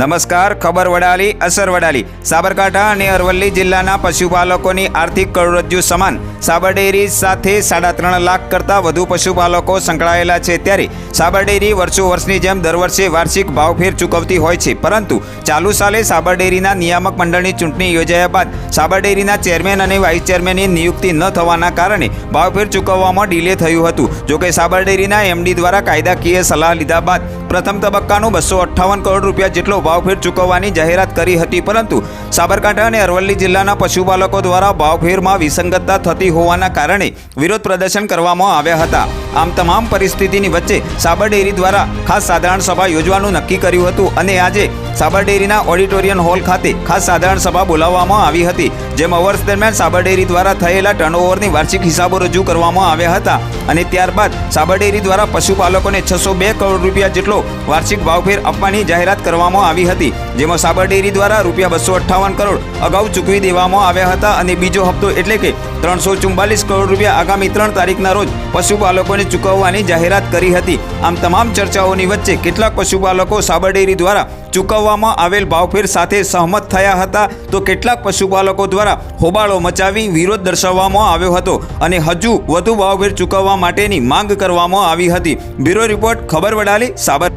નમસ્કાર, ખબર વડાલી, અસર વડાલી. સાબરકાંઠા અને અરવલ્લી જિલ્લાના પશુપાલકોની આર્થિક કરોડરજ્જુ સમાન. સાબર ડેરી સાથે સાડા ત્રણ લાખ કરતાં વધુ પશુપાલકો સંકળાયેલા છે ત્યારે સાબર ડેરી વર્ષો વર્ષની જેમ દર વર્ષે વાર્ષિક ભાવફેર ચૂકવતી હોય છે. પરંતુ ચાલુ સાલે સાબર ડેરીના નિયામક મંડળની ચૂંટણી યોજાયા બાદ સાબર ડેરીના ચેરમેન અને વાઇસ ચેરમેનની નિયુક્તિ ન થવાના કારણે ભાવફેર ચૂકવવામાં ડીલે થયું હતું. જોકે સાબર ડેરીના એમડી દ્વારા કાયદાકીય સલાહ લીધા બાદ પ્રથમ તબક્કાનું બસો અઠ્ઠાવન કરોડ રૂપિયા જેટલો ભાવફેર ચૂકવવાની જાહેરાત કરી હતી, પરંતુ સાબરકાંઠા અને અરવલ્લી જિલ્લાના પશુપાલકો દ્વારા ભાવફેરમાં વિસંગતતા થતી હોવાના કારણે વિરોધ પ્રદર્શન કરવામાં આવ્યા હતા. આમ તમામ પરિસ્થિતિની વચ્ચે સાબર ડેરી દ્વારા ખાસ સાધારણ સભા યોજવાનું નક્કી કર્યું હતું અને આજે સાબર ડેરીના ઓડિટોરિયમ હોલ ખાતે ખાસ સાધારણ સભા બોલાવવામાં આવી હતી, જેમાં વર્ષ દરમિયાન સાબર ડેરી દ્વારા થયેલા ટર્નઓવરની વાર્ષિક હિસાબો રજૂ કરવામાં આવ્યા હતા અને ત્યારબાદ સાબર ડેરી દ્વારા પશુપાલકોને છસો બે કરોડ રૂપિયા જેટલો વાર્ષિક ભાવફેર આપવાની જાહેરાત કરવામાં આવી હતી, જેમાં સાબર ડેરી દ્વારા રૂપિયા બસો અઠ્ઠાવન કરોડ અગાઉ ચૂકવી દેવામાં આવ્યા હતા અને બીજો હપ્તો એટલે કે ત્રણસો ચુમ્બાલીસ કરોડ રૂપિયા આગામી ત્રણ તારીખના રોજ પશુપાલકોને ચૂકવવાની જાહેરાત કરી હતી. આમ તમામ ચર્ચાઓની વચ્ચે કેટલાક પશુપાલકો સાબરડેરી દ્વારા ચૂકવવામાં આવેલ ભાવફેર સાથે સહમત થયા હતા. તો કેટલાક પશુપાલકો દ્વારા હોબાળો મચાવી વિરોધ દર્શાવવામાં આવ્યો હતો અને હજુ વધુ ભાવફેર ચૂકવવા માટેની માંગ કરવામાં આવી હતી. બ્યુરો રિપોર્ટ, ખબર વડાલી, સાબર